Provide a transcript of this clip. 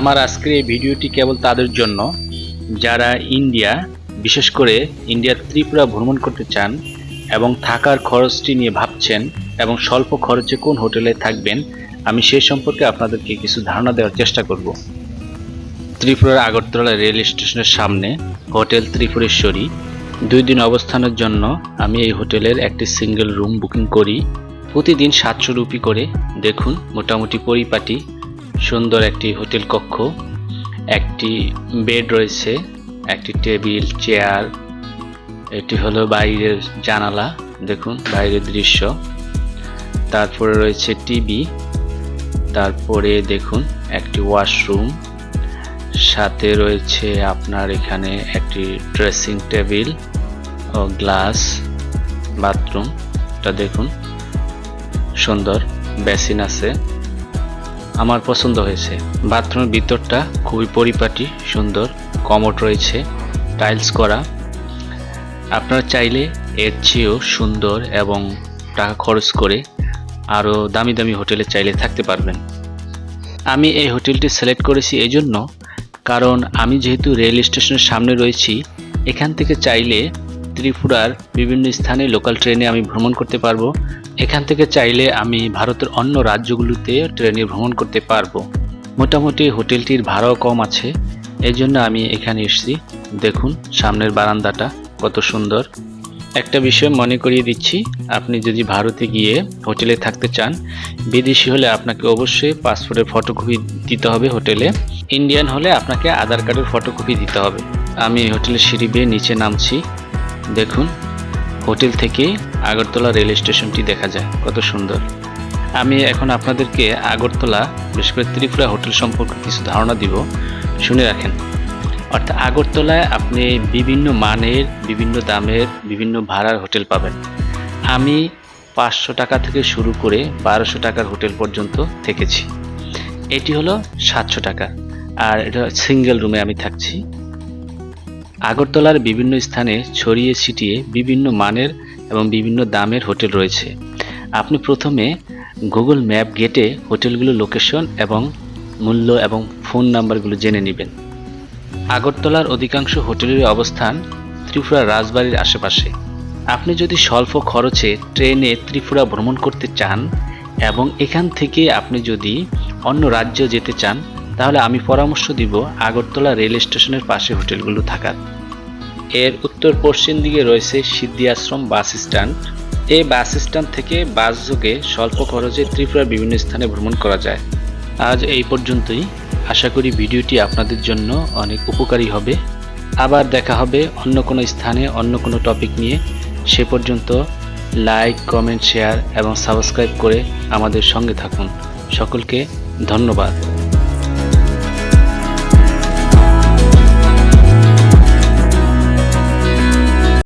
আমার আজকের এই ভিডিওটি কেবল তাদের জন্য। যারা ইন্ডিয়া, বিশেষ করে ইন্ডিয়ার ত্রিপুরা ভ্রমণ করতে চান এবং থাকার খরচটি নিয়ে ভাবছেন এবং স্বল্প খরচে কোন হোটেলে থাকবেন, আমি সেই সম্পর্কে আপনাদেরকে কিছু ধারণা দেওয়ার চেষ্টা করব। ত্রিপুরার আগরতলা রেল স্টেশনের সামনে হোটেল ত্রিপুরেশ্বরী। দুই দিন অবস্থানের জন্য আমি এই হোটেলের একটি সিঙ্গেল রুম বুকিং করি। প্রতিদিন সাতশো রুপি করে। দেখুন, মোটামুটি পরিপাটি। সুন্দর একটি হোটেল কক্ষ, একটি বেড রয়েছে, একটি টেবিল, চেয়ার, এটি হলো বাইরের জানালা, দেখুন বাইরের দৃশ্য। তারপরে রয়েছে টিভি, তারপরে দেখুন একটি ওয়াশরুম, সাথে রয়েছে আপনার এখানে একটি ড্রেসিং টেবিল ও গ্লাস, বাথরুম। এটা দেখুন, সুন্দর, বেসিন আছে। আমার পছন্দ হয়েছে। বাথরুমের ভিতরটা খুবই পরিপাটি, সুন্দর কমোড রয়েছে, টাইলস করা। আপনারা চাইলে এর চেয়েও সুন্দর এবং টাকা খরচ করে আরও দামি দামি হোটেলে চাইলে থাকতে পারবেন। আমি এই হোটেলটি সিলেক্ট করেছি এই জন্য কারণ আমি যেহেতু রেল স্টেশনের সামনে রয়েছি, এখান থেকে চাইলে ত্রিপুরার বিভিন্ন স্থানে লোকাল ট্রেনে আমি ভ্রমণ করতে পারব। এখান থেকে চাইলে আমি ভারতের অন্য রাজ্যগুলোতে ট্রেনে ভ্রমণ করতে পারব। মোটামুটি হোটেলটির ভাড়াও কম আছে এই জন্য আমি এখানে এসেছি। দেখুন, সামনের বারান্দাটা কত সুন্দর। একটা বিষয় মনে করিয়ে দিচ্ছি, আপনি যদি ভারতে গিয়ে হোটেলে থাকতে চান, বিদেশি হলে আপনাকে অবশ্যই পাসপোর্টের ফটোকপি দিতে হবে হোটেলে। ইন্ডিয়ান হলে আপনাকে আধার কার্ডের ফটোকপি দিতে হবে। আমি হোটেলের সিঁড়ি বেয়ে নিচে নামছি। দেখুন, হোটেল থেকে আগরতলা রেল স্টেশনটি দেখা যায়, কত সুন্দর। আমি এখন আপনাদেরকে আগরতলা, বিশেষ করে ত্রিপুরা হোটেল সম্পর্কে কিছু ধারণা দিব, শুনে রাখেন। অর্থাৎ আগরতলায় আপনি বিভিন্ন মানের, বিভিন্ন দামের, বিভিন্ন ভাড়ার হোটেল পাবেন। আমি পাঁচশো টাকা থেকে শুরু করে বারোশো টাকার হোটেল পর্যন্ত থেকেছি। এটি হলো সাতশো টাকা। আর এটা সিঙ্গেল রুমে আমি থাকছি। আগরতলার বিভিন্ন স্থানে ছড়িয়ে ছিটিয়ে বিভিন্ন মানের এবং বিভিন্ন দামের হোটেল রয়েছে। আপনি প্রথমে গুগল ম্যাপ গেটে হোটেলগুলোর লোকেশন এবং মূল্য এবং ফোন নাম্বারগুলো জেনে নেবেন। আগরতলার অধিকাংশ হোটেলের অবস্থান ত্রিপুরা রাজবাড়ির আশেপাশে। আপনি যদি স্বল্প খরচে ট্রেনে ত্রিপুরা ভ্রমণ করতে চান এবং এখান থেকে আপনি যদি অন্য রাজ্য যেতে চান তাহলে আমি পরামর্শ দিব আগরতলা রেল স্টেশনের পাশে হোটেলগুলো থাকার। এর উত্তর পশ্চিম দিকে রয়েছে সিদ্ধি আশ্রম বাস স্ট্যান্ড। এই বাস স্ট্যান্ড থেকে বাস যোগে স্বল্প খরচে ত্রিপুরার বিভিন্ন স্থানে ভ্রমণ করা যায়। আজ এই পর্যন্তই। আশা করি ভিডিওটি আপনাদের জন্য অনেক উপকারী হবে। আবার দেখা হবে অন্য কোনো স্থানে অন্য কোনো টপিক নিয়ে। সে পর্যন্ত লাইক, কমেন্ট, শেয়ার এবং সাবস্ক্রাইব করে আমাদের সঙ্গে থাকুন। সকলকে ধন্যবাদ।